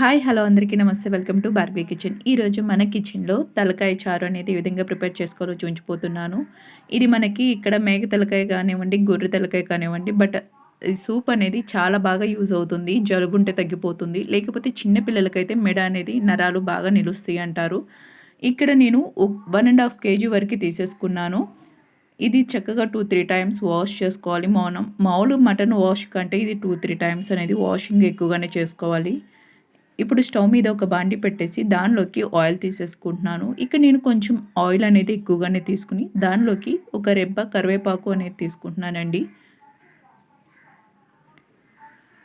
Hi hello అందరికీ నమస్తే. Welcome to Barbie kitchen. ఈరోజు మన కిచెన్లో తలకాయ చారు అనేది ఈ విధంగా ప్రిపేర్ చేసుకోవాలో చూపించిపోతున్నాను. ఇది మనకి ఇక్కడ మేక తలకాయ కానివ్వండి గొర్రె తలకాయ కానివ్వండి బట్ సూప్ అనేది చాలా బాగా యూజ్ అవుతుంది జలుబు ఉంటే తగ్గిపోతుంది. లేకపోతే చిన్నపిల్లలకైతే మెడ అనేది నరాలు బాగా నిలుస్తాయి అంటారు. ఇక్కడ నేను వన్ అండ్ హాఫ్ కేజీ వరకు తీసేసుకున్నాను. ఇది చక్కగా టూ త్రీ టైమ్స్ వాష్ చేసుకోవాలి. మౌనం మామూలు మటన్ వాష్ కంటే ఇది టూ త్రీ టైమ్స్ అనేది వాషింగ్ ఎక్కువగానే చేసుకోవాలి. ఇప్పుడు స్టవ్ మీద ఒక బాండి పెట్టేసి దానిలోకి ఆయిల్ తీసేసుకుంటున్నాను. ఇక్కడ నేను కొంచెం ఆయిల్ అనేది ఎక్కువగానే తీసుకుని దానిలోకి ఒక రెబ్బ కరివేపాకు అనేది తీసుకుంటున్నానండి.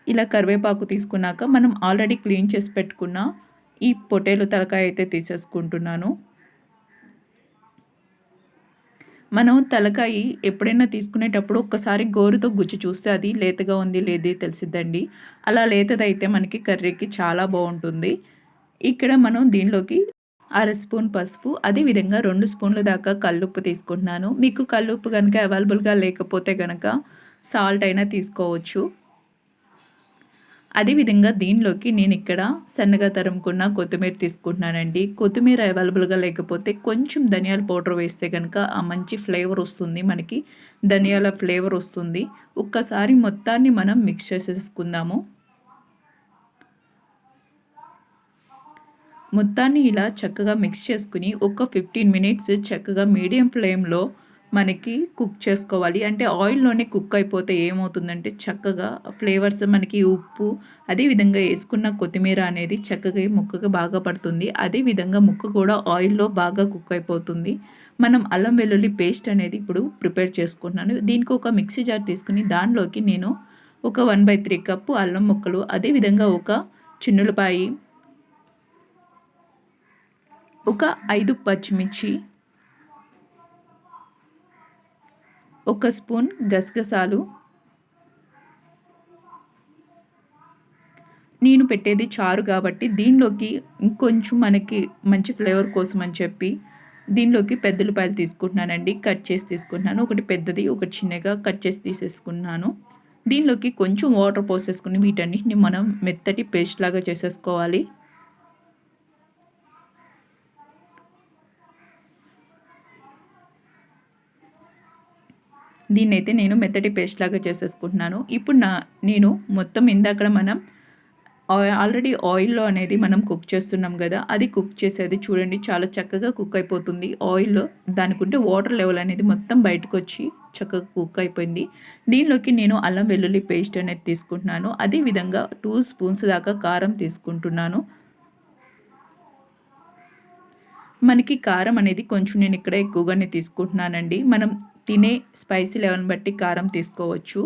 ఇలా కరివేపాకు తీసుకున్నాక మనం ఆల్రెడీ క్లీన్ చేసి పెట్టుకున్న ఈ పొటేలు తలకాయ అయితే తీసేసుకుంటున్నాను. మనం తలకాయ ఎప్పుడైనా తీసుకునేటప్పుడు ఒక్కసారి గోరుతో గుజ్జు చూస్తే అది లేతగా ఉంది లేదే తెలిసిద్దండి. అలా లేతదైతే మనకి కర్రీకి చాలా బాగుంటుంది. ఇక్కడ మనం దీనిలోకి అర స్పూన్ పసుపు అదేవిధంగా రెండు స్పూన్ల దాకా కల్లుప్పు తీసుకుంటున్నాను. మీకు కల్లుప్పు కనుక అవైలబుల్గా లేకపోతే కనుక సాల్ట్ అయినా తీసుకోవచ్చు. అదేవిధంగా దీనిలోకి నేను ఇక్కడ సన్నగా తరుముకున్న కొత్తిమీర తీసుకుంటున్నానండి. కొత్తిమీర అవైలబుల్గా లేకపోతే కొంచెం ధనియాల పౌడర్ వేస్తే కనుక ఆ మంచి ఫ్లేవర్ వస్తుంది మనకి. ధనియాల ఫ్లేవర్ వస్తుంది. ఒక్కసారి మొత్తాన్ని మనం మిక్స్ చేసేసుకుందాము. మొత్తాన్ని ఇలా చక్కగా మిక్స్ చేసుకుని ఒక ఫిఫ్టీన్ మినిట్స్ చక్కగా మీడియం ఫ్లేమ్లో మనకి కుక్ చేసుకోవాలి. అంటే ఆయిల్లోనే కుక్ అయిపోతే ఏమవుతుందంటే చక్కగా ఫ్లేవర్స్ మనకి ఉప్పు అదేవిధంగా వేసుకున్న కొత్తిమీర అనేది చక్కగా ముక్కగా బాగా పడుతుంది. అదేవిధంగా ముక్క కూడా ఆయిల్లో బాగా కుక్ అయిపోతుంది. మనం అల్లం వెల్లుల్లి పేస్ట్ అనేది ఇప్పుడు ప్రిపేర్ చేసుకుంటున్నాను దీనికి ఒక మిక్సీ జార్ తీసుకుని దానిలోకి నేను ఒక వన్ బై త్రీ కప్పు అల్లం ముక్కలు అదేవిధంగా ఒక చిన్నులపాయి ఒక ఐదు పచ్చిమిర్చి ఒక స్పూన్ గసగసాలు. నేను పెట్టేది చారు కాబట్టి దీనిలోకి ఇంకొంచెం మనకి మంచి ఫ్లేవర్ కోసం అని చెప్పి దీనిలోకి పెద్దలపాయలు తీసుకుంటున్నానండి. కట్ చేసి తీసుకుంటున్నాను. ఒకటి పెద్దది ఒకటి చిన్నగా కట్ చేసి తీసేసుకున్నాను. దీనిలోకి కొంచెం వాటర్ పోసేసుకుని వీటన్నిటిని మనం మెత్తటి పేస్ట్ లాగా చేసేసుకోవాలి. దీన్ని అయితే నేను మెత్తటి పేస్ట్ లాగా చేసేసుకుంటున్నాను. ఇప్పుడు నా నేను మొత్తం ఇందాక మనం ఆల్రెడీ ఆయిల్లో అనేది మనం కుక్ చేస్తున్నాం కదా అది కుక్ చేసేది చూడండి చాలా చక్కగా కుక్ అయిపోతుంది. ఆయిల్లో దానికుంటే వాటర్ లెవెల్ అనేది మొత్తం బయటకు వచ్చి చక్కగా కుక్ అయిపోయింది. దీనిలోకి నేను అల్లం వెల్లుల్లి పేస్ట్ అనేది తీసుకుంటున్నాను. అదేవిధంగా టూ స్పూన్స్ దాకా కారం తీసుకుంటున్నాను. మనకి కారం అనేది కొంచెం నేను ఇక్కడ ఎక్కువగానే తీసుకుంటున్నానండి. మనం తినే స్పైసీ లెవెన్ బట్టి కారం తీసుకోవచ్చు.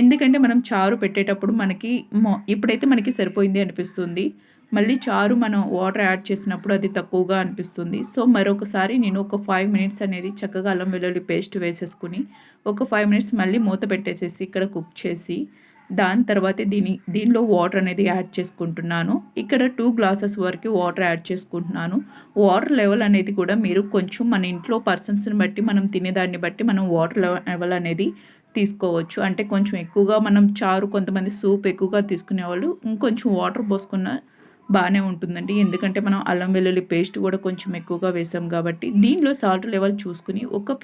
ఎందుకంటే మనం చారు పెట్టేటప్పుడు మనకి ఇప్పుడైతే మనకి సరిపోయింది అనిపిస్తుంది. మళ్ళీ చారు మనం వాటర్ యాడ్ చేసినప్పుడు అది తక్కువగా అనిపిస్తుంది. సో మరొకసారి నేను ఒక ఫైవ్ మినిట్స్ అనేది చక్కగా అల్లం వెల్లుల్లి పేస్ట్ వేసేసుకుని ఒక ఫైవ్ మినిట్స్ మళ్ళీ మూత పెట్టేసేసి ఇక్కడ కుక్ చేసి దాని తర్వాత దీని దీనిలో వాటర్ అనేది యాడ్ చేసుకుంటున్నాను. ఇక్కడ టూ గ్లాసెస్ వరకు వాటర్ యాడ్ చేసుకుంటున్నాను. వాటర్ లెవెల్ అనేది కూడా మీరు కొంచెం మన ఇంట్లో పర్సన్స్ని బట్టి మనం తినేదాన్ని బట్టి మనం వాటర్ లెవెల్ అనేది తీసుకోవచ్చు. అంటే కొంచెం ఎక్కువగా మనం చారు కొంతమంది సూప్ ఎక్కువగా తీసుకునేవాళ్ళు ఇంకొంచెం వాటర్ పోసుకున్న బాగానే ఉంటుందండి. ఎందుకంటే మనం అల్లం వెల్లుల్లి పేస్ట్ కూడా కొంచెం ఎక్కువగా వేసాం కాబట్టి దీనిలో సాల్ట్ లెవెల్ చూసుకుని ఒక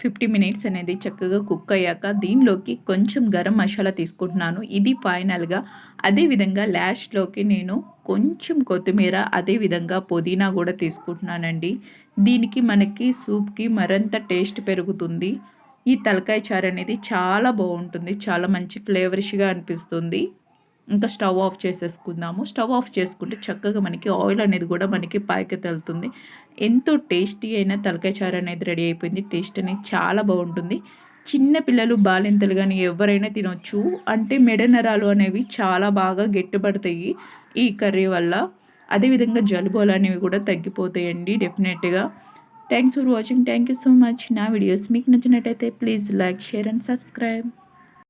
ఫిఫ్టీ మినిట్స్ అనేది చక్కగా కుక్ అయ్యాక దీనిలోకి కొంచెం గరం మసాలా తీసుకుంటున్నాను. ఇది ఫైనల్గా అదేవిధంగా లాస్ట్లోకి నేను కొంచెం కొత్తిమీర అదేవిధంగా పుదీనా కూడా తీసుకుంటున్నానండి. దీనికి మనకి సూప్కి మరింత టేస్ట్ పెరుగుతుంది. ఈ తలకాయ చారు అనేది చాలా బాగుంటుంది. చాలా మంచి ఫ్లేవరిష్గా అనిపిస్తుంది. ఇంకా స్టవ్ ఆఫ్ చేసేసుకుందాము. స్టవ్ ఆఫ్ చేసుకుంటే చక్కగా మనకి ఆయిల్ అనేది కూడా మనకి పైకి తెలుతుంది. ఎంతో టేస్టీ అయిన తలకాయ చారు అనేది రెడీ అయిపోయింది. టేస్ట్ అనేది చాలా బాగుంటుంది. చిన్న పిల్లలు బాలింతలు కానీ ఎవరైనా తినొచ్చు. అంటే మెడ నరాలు అనేవి చాలా బాగా గట్టిపడతాయి ఈ కర్రీ వల్ల. అదేవిధంగా జలుబులు అనేవి కూడా తగ్గిపోతాయండి డెఫినెట్గా. Thanks for watching. Thank you so much. నా వీడియోస్ మీకు నచ్చినట్టయితే please like share and subscribe.